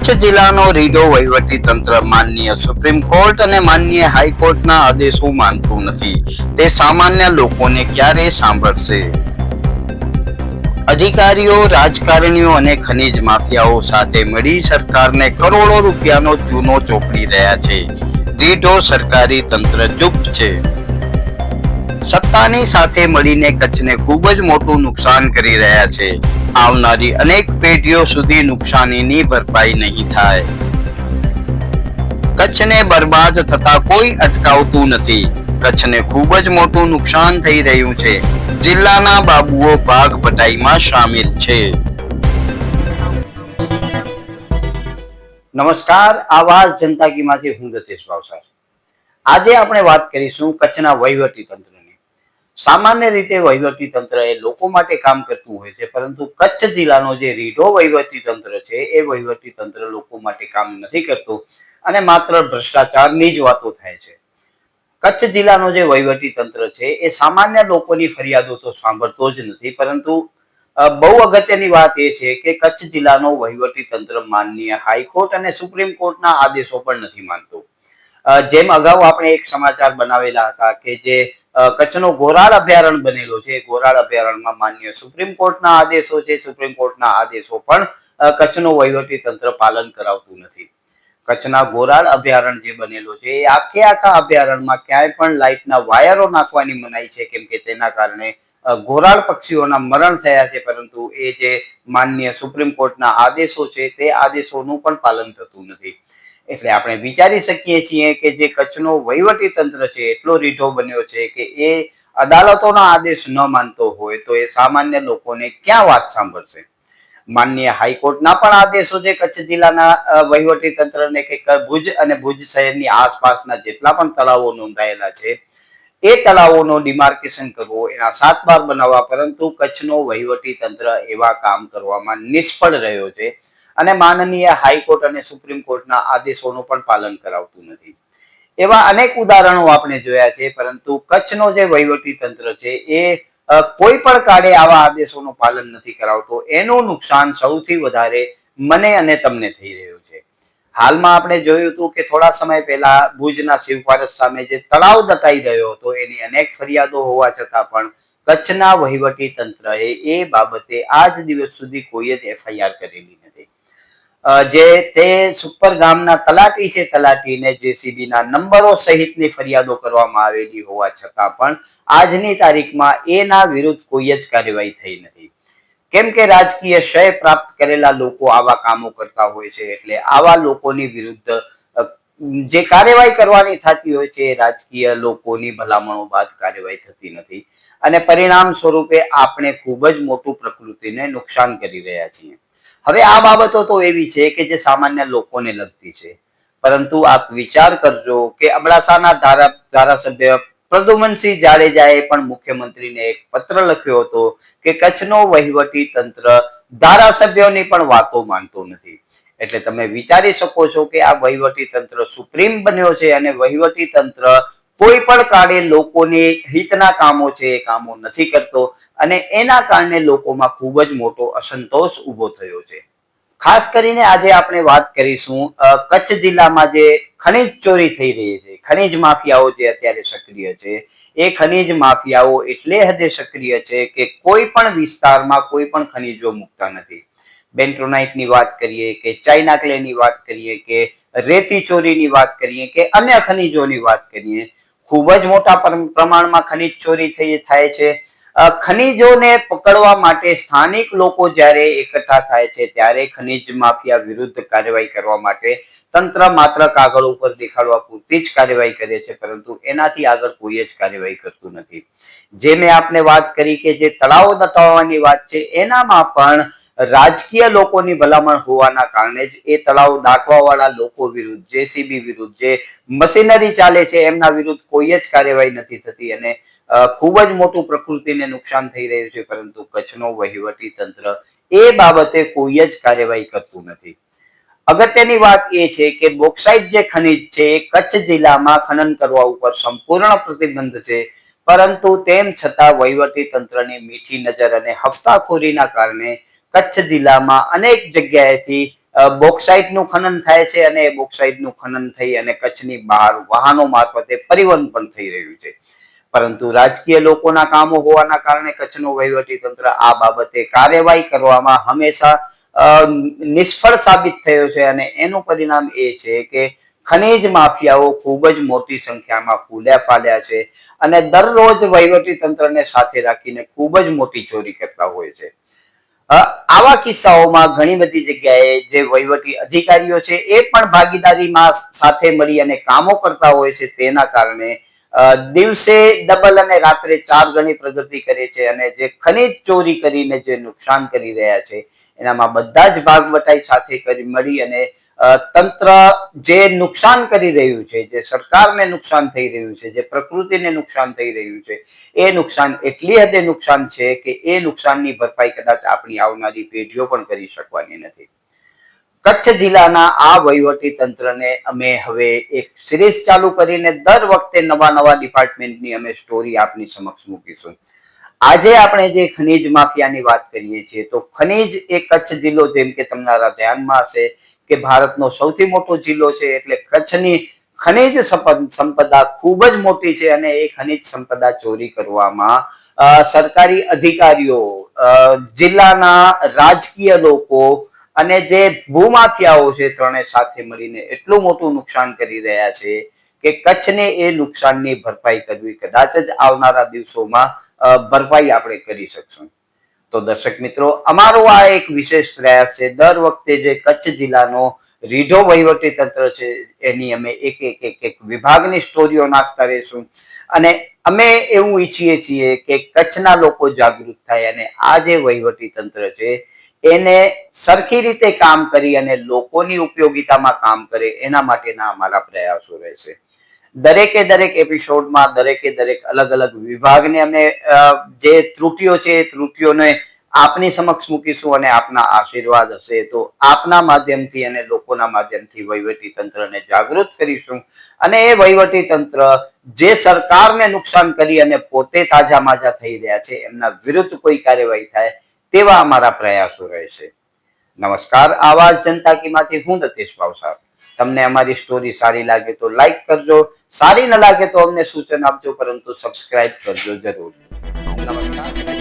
કચ્છ જિલ્લાનો રીડો વહીવટી તંત્ર માન્ય સુપ્રીમ કોર્ટ અને માન્ય હાઈકોર્ટના આદેશો માનતું નથી. તે સામાન્ય લોકોને ક્યારે સાંભળશે? અધિકારીઓ, રાજકારણીઓ અને ખનીજ માફિયાઓ સાથે મળી સરકારને કરોડો રૂપિયાનો ચૂનો ચોપડી રહ્યા છે. રીઢો સરકારી તંત્ર ચૂપ છે. સત્તાની સાથે મળીને કચ્છને ખૂબ જ મોટું નુકસાન કરી રહ્યા છે. આવનારી અનેક પેઢીઓ સુધી નુકસાનીની ભરપાઈ નહીં થાય. કચ્છને બરબાદ થતા કોઈ અટકાવતું નથી. કચ્છને ખૂબ જ મોટું નુકસાન થઈ રહ્યું છે. જિલ્લાના બાબુઓ ભાગ ભટાઈમાં સામેલ છે. નમસ્કાર, આવાજ જનતા કી માંથી હું ગતેશ ભાવસાર આજે આપણે વાત કરીશું કચ્છના વહીવટી તંત્રની. સામાન્ય રીતે વહીવટી તંત્ર એ લોકો માટે કામ કરતું હોય છે, પરંતુ કચ્છ જિલ્લાનો જે રીઢો વહીવટી તંત્ર છે, એ વહીવટી તંત્ર લોકો માટે કામ નથી કરતું અને માત્ર ભ્રષ્ટાચારની જ વાતો થાય છે. કચ્છ જિલ્લાનો જે વહીવટી તંત્ર છે, એ સામાન્ય લોકોની ફરિયાદો તો સાંભળતો જ નથી, પરંતુ બહુ અગત્યની વાત એ છે કે કચ્છ જિલ્લાનો વહીવટી તંત્ર માનનીય હાઈકોર્ટ અને સુપ્રીમ કોર્ટના આદેશો પણ નથી માનતું. જેમ અગાઉ આપણે એક સમાચાર બનાવેલા હતા કે જે કચ્છનો ગોરાળ અભયારણ્ય બનેલો છે. ગોરાળ અભયારણ્યમાં માન્ય સુપ્રીમ કોર્ટના આદેશો છે. સુપ્રીમ કોર્ટના આદેશો પણ કચ્છનો વહીવટી તંત્ર પાલન કરાવતું નથી. કચ્છના ગોરાળ અભયારણ્ય જે બનેલો છે, એ આખે આખા અભયારણ્યમાં ક્યાંય પણ લાઇટના વાયરો નાખવાની મનાઈ છે. કેમ કે તેના કારણે ગોરાળ પક્ષીઓના મરણ થયા છે. પરંતુ એ જે માન્ય સુપ્રીમ કોર્ટના આદેશો છે, તે આદેશોનું પણ પાલન થતું નથી. એટલે આપણે વિચારી શકીએ છીએ કે જે કચ્છનો વહીવટી તંત્ર છે, એટલો રીઢો બન્યો છે કે એ અદાલતોના આદેશ ન માનતો હોય તો એ સામાન્ય લોકોને ક્યાં વાત સાંભળશે? માનનીય હાઈકોર્ટના પણ આદેશો છે કચ્છ જિલ્લાના વહીવટી તંત્રને કે, ભુજ અને ભુજ શહેરની આસપાસના જેટલા પણ તળાવો નોંધાયેલા છે, એ તળાવોનો ડિમાર્કેશન કરવો, એના સાત બાર બનાવવા, પરંતુ કચ્છનો વહીવટી તંત્ર એવા કામ કરવામાં નિષ્ફળ રહ્યો છે અને માનનીય હાઈકોર્ટ અને સુપ્રીમ કોર્ટના આદેશોનું પણ પાલન કરાવતું નથી. એવા અનેક ઉદાહરણો આપણે જોયા છે, પરંતુ કચ્છનો જે વહીવટી તંત્ર છે, એ કોઈ પણ કાળે આવા આદેશોનું પાલન નથી કરાવતો. એનું નુકસાન સૌથી વધારે મને અને તમને થઈ રહ્યું છે. હાલમાં આપણે જોયું હતું કે થોડા સમય પહેલા ભુજના શિવપારસ સામે જે તળાવ દટાઈ રહ્યો હતો, એની અનેક ફરિયાદો હોવા છતાં પણ કચ્છના વહીવટી તંત્રએ એ બાબતે આજ દિવસ સુધી કોઈ જ એફઆઈઆર કરેલી નથી. જે તે સુપર ગામના તલાટી છે, તલાટીને જેસીબી ના નંબરો સહિતની ફરિયાદો કરવામાં આવેલી હોવા છતાં પણ આજની તારીખમાં એના વિરુદ્ધ કોઈ જ કાર્યવાહી થઈ નથી. કેમ કે રાજકીય ક્ષય પ્રાપ્ત કરેલા લોકો આવા કામો કરતા હોય છે, એટલે આવા લોકોની વિરુદ્ધ જે કાર્યવાહી કરવાની થતી હોય છે રાજકીય લોકોની ભલામણો બાદ કાર્યવાહી થતી નથી. અને પરિણામ સ્વરૂપે આપણે ખૂબ જ મોટું પ્રકૃતિને નુકસાન કરી રહ્યા છીએ. હવે આ બાબતો તો એવી છે કે જે સામાન્ય લોકોને લગતી છે. પરંતુ આપ વિચાર કરજો કે અબડાસાના ધારા ધારાસભ્ય પ્રદુમનસિંહ જાડેજાએ પણ મુખ્યમંત્રીને એક પત્ર લખ્યો હતો કે કચ્છનો વહીવટી તંત્ર ધારાસભ્યોની પણ વાતો માનતો નથી. એટલે તમે વિચારી શકો છો કે આ વહીવટી તંત્ર સુપ્રીમ બન્યો છે અને વહીવટી તંત્ર કોઈ પણ કારણે લોકોને હિતના કામો છે એ કામો નથી કરતો અને એના કારણે લોકોમાં ખૂબ જ મોટો અસંતોષ ઊભો થયો છે. ખાસ કરીને આજે આપણે વાત કરીશું કચ્છ જિલ્લામાં જે ખનીજ ચોરી થઈ રહી છે, ખનીજ માફિયાઓ જે અત્યારે સક્રિય છે, એ ખનીજ માફિયાઓ એટલે હદે સક્રિય છે કે કોઈ પણ વિસ્તારમાં કોઈ પણ ખનીજો મૂકતા નથી. બેન્ટ્રોનાઇટની વાત કરીએ કે ચાઇના ક્લેની વાત કરીએ કે રેતી ચોરીની વાત કરીએ કે અન્ય ખનીજોની વાત કરીએ ખૂબ જ મોટા પ્રમાણમાં ખનીજ ચોરી થઈ થાય છે. ખનીજોને પકડવા માટે સ્થાનિક લોકો જ્યારે એકઠા થાય છે, ત્યારે ખનીજ માફિયા વિરુદ્ધ કાર્યવાહી કરવા માટે તંત્ર માત્ર કાગળ ઉપર દેખાડવા પૂરતી જ કાર્યવાહી કરે છે, પરંતુ એનાથી આગળ કોઈ જ કાર્યવાહી કરતું નથી. જે મેં આપને વાત કરી કે જે તળાવો દટાવવાની વાત છે, એનામાં પણ રાજકીય લોકોની ભલામણ હોવાના કારણે જ એ તળાવ દાખવાવાળા લોકો વિરુદ્ધ, જેસીબી વિરુદ્ધ, જે મશીનરી ચાલે છે, એમના વિરુદ્ધ કોઈ જ કાર્યવાહી નથી થતી અને ખૂબ જ મોટું પ્રકૃતિને નુકસાન થઈ રહ્યું છે, પરંતુ કચ્છનો વહીવટી તંત્ર એ બાબતે કોઈ જ કાર્યવાહી કરતું નથી. અગત્યની વાત એ છે કે બોક્સાઇટ જે ખનિજ છે એ કચ્છ જિલ્લામાં ખનન કરવા ઉપર સંપૂર્ણ પ્રતિબંધ છે, પરંતુ તેમ છતાં વહીવટી તંત્રની મીઠી નજર અને હફતાખોરીના કારણે કચ્છ જિલ્લામાં અનેક જગ્યાએથી બોક્સાઇટનું ખનન થાય છે અને બોક્સાઇટનું ખનન થઈ અને કચ્છની બહાર વાહનો મારફતે પરિવહન પણ થઈ રહ્યું છે. પરંતુ રાજકીય લોકોના કામો હોવાના કારણે કચ્છનું વહીવટી આ બાબતે કાર્યવાહી કરવામાં હંમેશા નિષ્ફળ સાબિત થયો છે અને એનું પરિણામ એ છે કે ખનીજ માફિયાઓ ખૂબ જ મોટી સંખ્યામાં ફૂલ્યા ફાલ્યા છે અને દરરોજ વહીવટી તંત્રને સાથે રાખીને ખૂબ જ મોટી ચોરી કરતા હોય છે. આવા કિસ્સાઓમાં ઘણી બધી જગ્યાએ જે વહીવટી અધિકારીઓ છે એ પણ ભાગીદારીમાં સાથે મળી અને કામો કરતા હોય છે તેના કારણે દિવસે ડબલ અને રાત્રે ચાર ગણી પ્રગતિ કરે છે અને જે ખનીજ ચોરી કરીને જે નુકસાન કરી રહ્યા છે, એનામાં બધા જ ભાગવટાઈ સાથે કરી મળી અને તંત્ર જે નુકસાન કરી રહ્યું છે, જે સરકારને નુકસાન થઈ રહ્યું છે, જે પ્રકૃતિને નુકસાન થઈ રહ્યું છે, એ નુકસાન એટલી હદે નુકસાન છે કે એ નુકસાનની ભરપાઈ કદાચ આપણી આવનારી પેઢીઓ પણ કરી શકવાની નથી. કચ્છ જિલ્લાના આ વહીવટી તંત્રને અમે હવે એક સિરીઝ ચાલુ કરીને દર વખતે નવા નવા ડિપાર્ટમેન્ટની અમે સ્ટોરી આપની સમક્ષ મૂકીશું. આજે આપણે જે ખનીજ માફિયાની વાત કરીએ છીએ, તો ખનીજ એ કચ્છ જિલ્લો જેમ કે તમારા ધ્યાનમાં હશે કે ભારતનો સૌથી મોટો જિલ્લો છે એટલે કચ્છની ખનિજ સંપદા ખૂબ જ મોટી છે અને એ ખનીજ સંપદા ચોરી કરવામાં સરકારી અધિકારીઓ જિલ્લાના રાજકીય લોકો અને જે ભૂમાફિયાઓ છે ત્રણે સાથે મળીને એટલું મોટું નુકસાન કરી રહ્યા છે કે કચ્છને એ નુકસાનની ભરપાઈ કરવી કદાચ જ આવનારા દિવસોમાં ભરપાઈ આપણે કરી શકશું. તો દર્શક મિત્રો, અમારો આ એક વિશેષ પ્રયાસ છે. દર વખતે જે કચ્છ જિલ્લાનો રીઢો વહીવટી તંત્ર છે, એની અમે એક એક એક એક વિભાગની સ્ટોરીઓ નાખતા રહીશું. અને અમે એવું ઈચ્છીએ છીએ કે કચ્છના લોકો જાગૃત થાય અને આ જે વહીવટી તંત્ર છે, એને સરખી રીતે કામ કરી અને લોકોની ઉપયોગિતામાં કામ કરે, એના માટેના અમારા પ્રયાસો રહેશે. દરેકે દરેક એપિસોડમાં દરેકે દરેક અલગ અલગ વિભાગને અમે જે ત્રુટિઓ છે એ ત્રુટિઓને આપની સમક્ષ મૂકીશું અને આપના આશીર્વાદ હશે. તો આપના માધ્યમથી અને લોકોના માધ્યમથી વહીવટી તંત્રને જાગૃત કરીશું. અને એ વહીવટી તંત્ર જે સરકારને નુકસાન કરી અને પોતે તાજા માજા થઈ રહ્યા છે, એમના વિરુદ્ધ કોઈ કાર્યવાહી થાય તેવા અમારા પ્રયાસો રહેશે. નમસ્કાર. આવાજ જનતા કીમાંથી હું દતેશ ભાવસાર. તમને અમારી સ્ટોરી સારી લાગે તો લાઈક કરજો. સારી ન લાગે તો અમને સૂચન આપજો, પરંતુ સબસ્ક્રાઇબ કરજો જરૂર. નમસ્કાર.